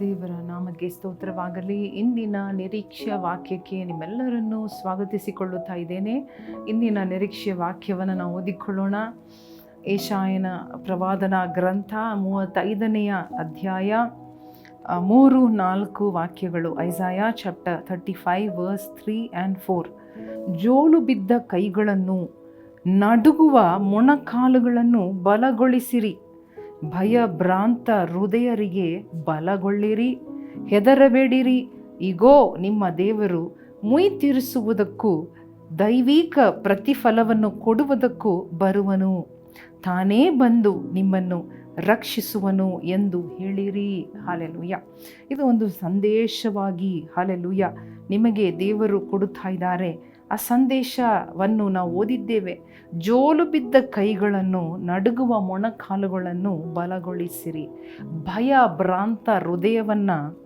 ದೇವರ ನಾಮಕ್ಕೆ ಸ್ತೋತ್ರವಾಗಲಿ. ಇಂದಿನ ನಿರೀಕ್ಷೆಯ ವಾಕ್ಯಕ್ಕೆ ನಿಮ್ಮೆಲ್ಲರನ್ನೂ ಸ್ವಾಗತಿಸಿಕೊಳ್ಳುತ್ತಾ ಇದ್ದೇನೆ. ಇಂದಿನ ನಿರೀಕ್ಷೆಯ ವಾಕ್ಯವನ್ನು ನಾವು ಓದಿಕೊಳ್ಳೋಣ. ಏಷಾಯನ ಪ್ರವಾದನ ಗ್ರಂಥ ಮೂವತ್ತೈದನೆಯ ಅಧ್ಯಾಯ ಮೂರು ನಾಲ್ಕು ವಾಕ್ಯಗಳು. Isaiah chapter thirty five verse three and four. ಜೋಲು ಬಿದ್ದ ಕೈಗಳನ್ನು, ನಡುಗುವ ಮೊಣಕಾಲುಗಳನ್ನು ಬಲಗೊಳಿಸಿರಿ. ಭಯ ಭ್ರಾಂತ ಹೃದಯರಿಗೆ ಬಲಗೊಳ್ಳಿರಿ, ಹೆದರಬೇಡಿರಿ. ಇಗೋ, ನಿಮ್ಮ ದೇವರು ಮುಯ್ ತೀರಿಸುವುದಕ್ಕೂ, ದೈವಿಕ ಪ್ರತಿಫಲವನ್ನು ಕೊಡುವುದಕ್ಕೂ ಬರುವನು. ತಾನೇ ಬಂದು ನಿಮ್ಮನ್ನು ರಕ್ಷಿಸುವನು ಎಂದು ಹೇಳಿರಿ. ಹಾಲೆಲುಯ್ಯ. ಇದು ಒಂದು ಸಂದೇಶವಾಗಿ ಹಾಲೆಲುಯ್ಯ. ನಿಮಗೆ ದೇವರು ಕೊಡುತ್ತಾ ಇದ್ದಾರೆ. ಆ ಸಂದೇಶವನ್ನು ನಾವು ಓದಿದ್ದೇವೆ. ಜೋಲು ಬಿದ್ದ ಕೈಗಳನ್ನು ನಡುಗುವ ಮೊಣಕಾಲುಗಳನ್ನು ಬಲಗೊಳಿಸಿರಿ. ಭಯ ಭ್ರಾಂತ ಹೃದಯವನ್ನು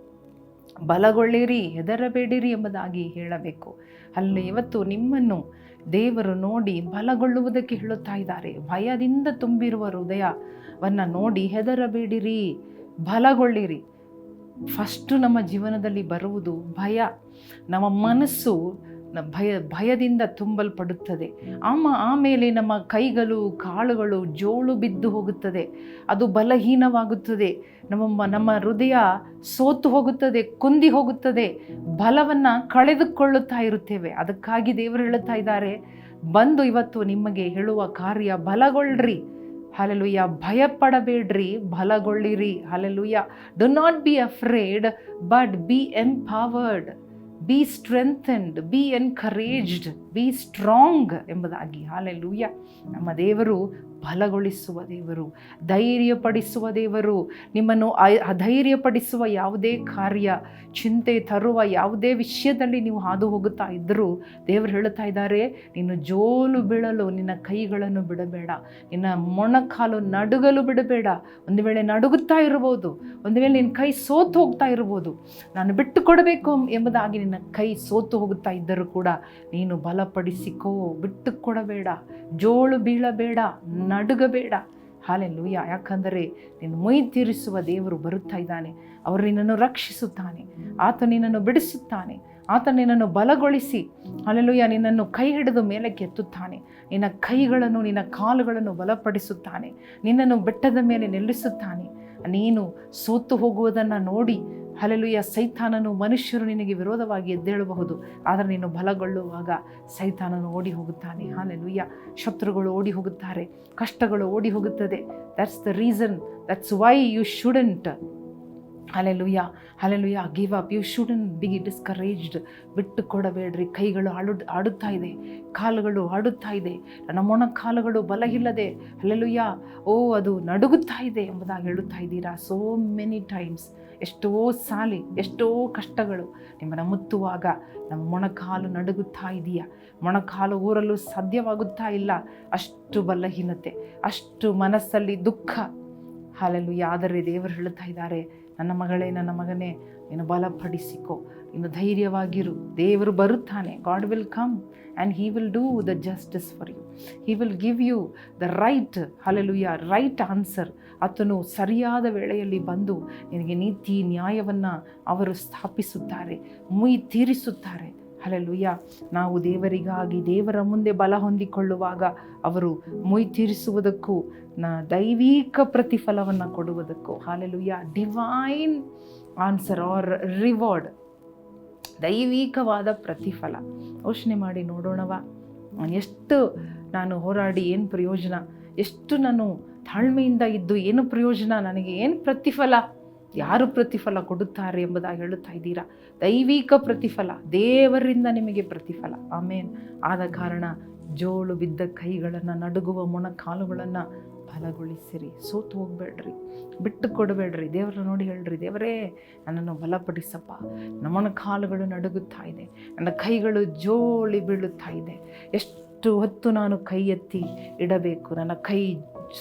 ಬಲಗೊಳ್ಳಿರಿ, ಹೆದರಬೇಡಿರಿ ಎಂಬುದಾಗಿ ಹೇಳಬೇಕು. ಅಲ್ಲಿ ಇವತ್ತು ನಿಮ್ಮನ್ನು ದೇವರು ನೋಡಿ ಬಲಗೊಳ್ಳುವುದಕ್ಕೆ ಹೇಳುತ್ತಾ ಇದ್ದಾರೆ. ಭಯದಿಂದ ತುಂಬಿರುವ ಹೃದಯವನ್ನು ನೋಡಿ ಹೆದರಬೇಡಿರಿ, ಬಲಗೊಳ್ಳಿರಿ. ಫಸ್ಟು ನಮ್ಮ ಜೀವನದಲ್ಲಿ ಬರುವುದು ಭಯ. ನಮ್ಮ ಮನಸ್ಸು ಭಯ, ಭಯದಿಂದ ತುಂಬಲ್ಪಡುತ್ತದೆ. ಆಮ, ಆಮೇಲೆ ನಮ್ಮ ಕೈಗಳು ಕಾಳುಗಳು ಜೋಳು ಬಿದ್ದು ಹೋಗುತ್ತದೆ. ಅದು ಬಲಹೀನವಾಗುತ್ತದೆ. ನಮ್ಮ ನಮ್ಮ ಹೃದಯ ಸೋತು ಹೋಗುತ್ತದೆ, ಕುಂದಿ ಹೋಗುತ್ತದೆ. ಬಲವನ್ನು ಕಳೆದುಕೊಳ್ಳುತ್ತಾ ಇರುತ್ತೇವೆ. ಅದಕ್ಕಾಗಿ ದೇವರು ಹೇಳುತ್ತಾ ಇದ್ದಾರೆ, ಬಂದು ಇವತ್ತು ನಿಮಗೆ ಹೇಳುವ ಕಾರ್ಯ ಬಲಗೊಳ್ಳ್ರಿ ಹಲಲುಯ್ಯ ಭಯಪಡಬೇಡ್ರಿ, ಬಲಗೊಳ್ಳಿರಿ. Hallelujah do not be afraid but be empowered be strengthened be encouraged be strong ಎಂಬುದಾಗಿ. ಹಾಲೆಲೂಯ ನಮ್ಮ ದೇವರು ಬಲಗೊಳಿಸುವ ದೇವರು, ಧೈರ್ಯಪಡಿಸುವ ದೇವರು, ನಿಮ್ಮನ್ನು ಅಧೈರ್ಯಪಡಿಸುವ ಯಾವುದೇ ಕಾರ್ಯ, ಚಿಂತೆ ತರುವ ಯಾವುದೇ ವಿಷಯದಲ್ಲಿ ನೀವು ಹಾದು ಹೋಗುತ್ತಾ ಇದ್ದರೂ ದೇವರು ಹೇಳುತ್ತಾ ಇದ್ದಾರೆ ನೀನು ಜೋಲು ಬೀಳಲು ನಿನ್ನ ಕೈಗಳನ್ನು ಬಿಡಬೇಡ, ನಿನ್ನ ಮೊಣಕಾಲು ನಡುಗಲು ಬಿಡಬೇಡ. ಒಂದು ವೇಳೆ ನಡುಗುತ್ತಾ ಇರ್ಬೋದು ಒಂದು ವೇಳೆ ನಿನ್ನ ಕೈ ಸೋತು ಹೋಗ್ತಾ ಇರ್ಬೋದು ನಾನು ಬಿಟ್ಟು ಕೊಡಬೇಕು ಎಂಬುದಾಗಿ ನಿನ್ನ ಕೈ ಸೋತು ಹೋಗುತ್ತಾ ಇದ್ದರೂ ಕೂಡ ನೀನು ಬಲಪಡಿಸಿಕೋ ಬಿಟ್ಟು ಕೊಡಬೇಡ ಜೋಳು ಬೀಳಬೇಡ ನಡುಗಬೇಡ. ಹಾಲೆಲ್ಲೂಯ್ಯ ಯಾಕಂದರೆ ನೀನು ಮೈ ತೀರಿಸುವ ದೇವರು ಬರುತ್ತಾ ಇದ್ದಾನೆ. ಅವರು ನಿನ್ನನ್ನು ರಕ್ಷಿಸುತ್ತಾನೆ. ಆತ ನಿನ್ನನ್ನು ಬಿಡಿಸುತ್ತಾನೆ. ಆತ ನಿನ್ನನ್ನು ಬಲಗೊಳಿಸಿ. ಅಲ್ಲೆಲ್ಲೂಯ್ಯ ನಿನ್ನನ್ನು ಕೈ ಹಿಡಿದು ಮೇಲಕ್ಕೆ ಎತ್ತುತ್ತಾನೆ. ನಿನ್ನ ಕೈಗಳನ್ನು, ನಿನ್ನ ಕಾಲುಗಳನ್ನು ಬಲಪಡಿಸುತ್ತಾನೆ. ನಿನ್ನನ್ನು ಬೆಟ್ಟದ ಮೇಲೆ ನಿಲ್ಲಿಸುತ್ತಾನೆ. ನೀನು ಸೋತು ಹೋಗುವುದನ್ನು ನೋಡಿ ಹಲಲುಯ್ಯ ಸೈತಾನನು ಮನುಷ್ಯರು ನಿನಗೆ ವಿರೋಧವಾಗಿ ಎದ್ದೇಳಬಹುದು, ಆದರೆ ನೀನು ಬಲಗೊಳ್ಳುವಾಗ ಸೈತಾನನು ಓಡಿ ಹೋಗುತ್ತಾನೆ ಹಾಲೆಲುಯ್ಯ ಶತ್ರುಗಳು ಓಡಿ ಹೋಗುತ್ತಾರೆ ಕಷ್ಟಗಳು ಓಡಿ ಹೋಗುತ್ತದೆ that's the reason that's why you shouldn't hallelujah hallelujah give up you shouldn't be discouraged ಬಿಟ್ಟು ಕೊಡಬೇಡ್ರಿ ಕೈಗಳು ಆಡು, ಆಡುತ್ತಾ ಇದೆ. ಕಾಲುಗಳು ಆಡುತ್ತಾ ಇದೆ. ನನ್ನ ಮೊಣ ಕಾಲುಗಳು ಬಲ ಇಲ್ಲದೆ ಹಲೆಲುಯ್ಯ ಓ, ಅದು ನಡುಗುತ್ತಾ ಇದೆ ಎಂಬುದಾಗಿ ಹೇಳುತ್ತಾ ಇದ್ದೀರಾ? ಸೋ ಮೆನಿ ಟೈಮ್ಸ್ ಎಷ್ಟೋ ಸಾಲಿ, ಎಷ್ಟೋ ಕಷ್ಟಗಳು ನಿಮ್ಮನ್ನು ಮುತ್ತುವಾಗ ನಮ್ಮ ಮೊಣಕಾಲು ನಡುಗುತ್ತಾ ಇದೆಯಾ? ಮೊಣಕಾಲು ಊರಲು ಸಾಧ್ಯವಾಗುತ್ತಾ ಇಲ್ಲ? ಅಷ್ಟು ಬಲಹೀನತೆ, ಅಷ್ಟು ಮನಸ್ಸಲ್ಲಿ ದುಃಖ. ಹಾಲಲ್ಲೂ ಆದರೆ ದೇವರು ಹೇಳುತ್ತಾ ಇದ್ದಾರೆ ನನ್ನ ಮಗಳೇ, ನನ್ನ ಮಗನೇ, ನೀನು ಬಲಪಡಿಸಿಕೊ, ನೀನು ಧೈರ್ಯವಾಗಿರು. ದೇವರು ಬರುತ್ತಾನೆ. God will come and he will do the justice for you he will give you the right hallelujah right answer ಆತನು ಸರಿಯಾದ ವೇಳೆಯಲ್ಲಿ ಬಂದು ನಿನಗೆ ನೀತಿ ನ್ಯಾಯವನ್ನು ಅವರು ಸ್ಥಾಪಿಸುತ್ತಾರೆ ಮುಯಿ ತೀರಿಸುತ್ತಾರೆ. ಹಲೆಲುಯ್ಯ ನಾವು ದೇವರಿಗಾಗಿ, ದೇವರ ಮುಂದೆ ಬಲ ಹೊಂದಿಕೊಳ್ಳುವಾಗ ಅವರು ಮುಯ್ ತೀರಿಸುವುದಕ್ಕೂ ನ ದೈವಿಕ ಪ್ರತಿಫಲವನ್ನು ಕೊಡುವುದಕ್ಕೂ. Hallelujah divine answer or reward ದೈವಿಕವಾದ ಪ್ರತಿಫಲ. ಯೋಚನೆ ಮಾಡಿ ನೋಡೋಣವ ಎಷ್ಟು ನಾನು ಹೋರಾಡಿ ಏನು ಪ್ರಯೋಜನ? ಎಷ್ಟು ನಾನು ತಾಳ್ಮೆಯಿಂದ ಇದ್ದು ಏನು ಪ್ರಯೋಜನ? ನನಗೆ ಏನು ಪ್ರತಿಫಲ? ಯಾರು ಪ್ರತಿಫಲ ಕೊಡುತ್ತಾರೆ ಎಂಬುದಾಗಿ ಹೇಳುತ್ತಾ ಇದ್ದೀರಾ? ದೈವಿಕ ಪ್ರತಿಫಲ, ದೇವರಿಂದ ನಿಮಗೆ ಪ್ರತಿಫಲ. ಆಮೇನ್. ಆದ ಕಾರಣ ಜೋಳು ಬಿದ್ದ ಕೈಗಳನ್ನು, ನಡುಗುವ ಮೊಣಕಾಲುಗಳನ್ನು ಬಲಗೊಳಿಸಿರಿ. ಸೋತು ಹೋಗ್ಬೇಡ್ರಿ. ಬಿಟ್ಟು ಕೊಡಬೇಡ್ರಿ. ದೇವರನ್ನ ನೋಡಿ ಹೇಳ್ರಿ, ದೇವರೇ, ನನ್ನನ್ನು ಬಲಪಡಿಸಪ್ಪ. ನಮ್ಮನ ಕಾಲುಗಳು ನಡುಗುತ್ತಾ ಇದೆ. ನನ್ನ ಕೈಗಳು ಜೋಳಿ ಬೀಳುತ್ತಾ ಇದೆ. ಎಷ್ಟು ಹೊತ್ತು ನಾನು ಕೈ ಎತ್ತಿ ಇಡಬೇಕು? ನನ್ನ ಕೈ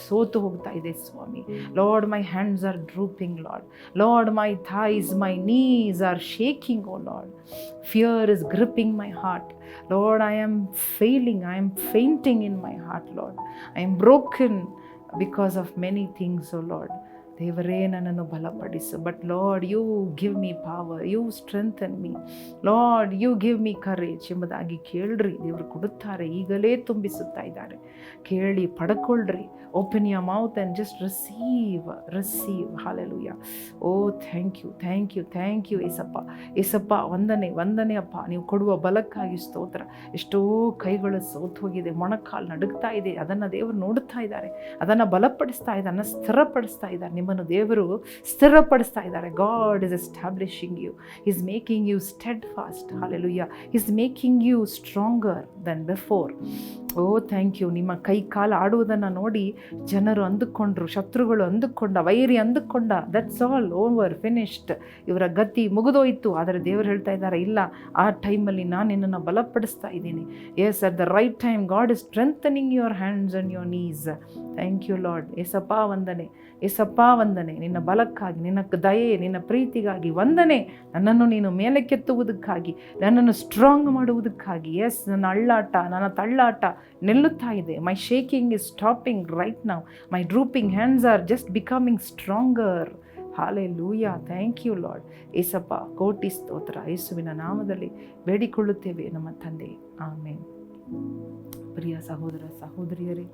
ಸೋತು ಹೋಗ್ತಾ ಇದೆ, ಸ್ವಾಮಿ. Lord my hands are drooping Lord Lord my thighs my knees are shaking O Lord fear is gripping my heart Lord I am failing I am fainting in my heart Lord I am broken because of many things O Lord ದೇವರೇ, ನನ್ನನ್ನು ಬಲಪಡಿಸು. But Lord you give me power you strengthen me Lord you give me courage ಎಂಬುದಾಗಿ ಕೇಳ್ರಿ. ದೇವರು ಕೊಡುತ್ತಾರೆ. ಈಗಲೇ ತುಂಬಿಸುತ್ತಾ ಇದ್ದಾರೆ. ಕೇಳಿ, ಪಡ್ಕೊಳ್ರಿ. Open your mouth and just receive receive hallelujah O thank you thank you thank you Yesappa. Yesappa ಒಂದನೇ ಒಂದನೇ ಅಪ್ಪ. ನೀವು ಕೊಡುವ ಬಲಕ್ಕಾಗಿ ಸ್ತೋತ್ರ. ಎಷ್ಟೋ ಕೈಗಳು ಸೋತು ಹೋಗಿದೆ, ಮೊಣಕಾಲು ನಡುಗ್ತಾ ಇದೆ. ಅದನ್ನು ದೇವರು ನೋಡುತ್ತಾ ಇದ್ದಾರೆ. ಅದನ್ನು ಬಲಪಡಿಸ್ತಾ ಇದ್ದಾರೆ ಅದನ್ನು ಸ್ಥಿರಪಡಿಸ್ತಾ ಇದ್ದಾರೆ. ನಿಮ್ಮನ್ನು ದೇವರು ಸ್ಥಿರಪಡಿಸ್ತಾ ಇದ್ದಾರೆ. God is establishing you is making you steadfast hallelujah is making you stronger then before oh thank you ನಿಮ್ಮ ಕೈ ಕಾಲು ಆಡುವುದನ್ನು ನೋಡಿ ಜನರು ಅಂದುಕೊಂಡ್ರು, ಶತ್ರುಗಳು ಅಂದುಕೊಂಡ, ವೈರಿ ಅಂದುಕೊಂಡ ದಟ್ಸ್ ಆಲ್ ಓವರ್ ಫಿನಿಶ್ಡ್ ಇವರ ಗತಿ ಮುಗಿದೋಯ್ತು. ಆದರೆ ದೇವರು ಹೇಳ್ತಾ ಇದ್ದಾರೆ, ಇಲ್ಲ, ಆ ಟೈಮಲ್ಲಿ ನಾನು ನಿನ್ನನ್ನು ಬಲಪಡಿಸ್ತಾ ಇದ್ದೀನಿ. Yes at the right time God is strengthening your hands and your knees thank you Lord Yesappa ವಂದನೆ. ಎಸಪ್ಪ ವಂದನೆ. ನಿನ್ನ ಬಲಕ್ಕಾಗಿ, ನಿನ್ನ ದಯೆ, ನಿನ್ನ ಪ್ರೀತಿಗಾಗಿ ವಂದನೆ. ನನ್ನನ್ನು ನೀನು ಮೇಲಕ್ಕೆತ್ತುವುದಕ್ಕಾಗಿ, ನನ್ನನ್ನು ಸ್ಟ್ರಾಂಗ್ ಮಾಡುವುದಕ್ಕಾಗಿ. ಎಸ್ ನನ್ನ ಅಳ್ಳಾಟ, ನನ್ನ ತಳ್ಳಾಟ. ನಿಲ್ಲುತ್ತಾ ಇದೆ. My shaking is stopping right ನಾವು my drooping hands are just becoming stronger hallelujah thank you Lord Yesappa, ಕೋಟಿ ಸ್ತೋತ್ರ. ಯೇಸುವಿನ ನಾಮದಲ್ಲಿ ಬೇಡಿಕೊಳ್ಳುತ್ತೇವೆ ನಮ್ಮ ತಂದೆ. ಆಮೇನ್. ಪ್ರಿಯ ಸಹೋದರ, ಸಹೋದರಿಯರೇ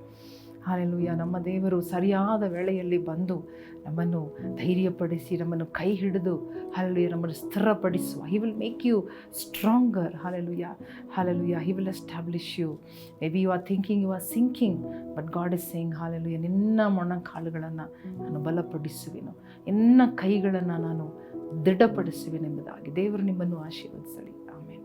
ಹಾಲೆಲೂಯ. ನಮ್ಮ ದೇವರು ಸರಿಯಾದ ವೇಳೆಯಲ್ಲಿ ಬಂದು ನಮ್ಮನ್ನು ಧೈರ್ಯಪಡಿಸಿ, ನಮ್ಮನ್ನು ಕೈ ಹಿಡಿದು ಹಾಲೆಲುಯ್ಯ ನಮ್ಮನ್ನು ಸ್ಥಿರಪಡಿಸುವ he will make you stronger hallelujah hallelujah he will establish you maybe you are thinking you are sinking but God is saying hallelujah ನಿನ್ನ ಮೊಣಕಾಲುಗಳನ್ನು ನಾನು ಬಲಪಡಿಸುವೆನು. ನಿನ್ನ ಕೈಗಳನ್ನು ನಾನು ದೃಢಪಡಿಸುವೆನೆಂಬುದಾಗಿ ದೇವರು ನಿಮ್ಮನ್ನು ಆಶೀರ್ವದಿಸಲಿ. ಆಮೇಲೆ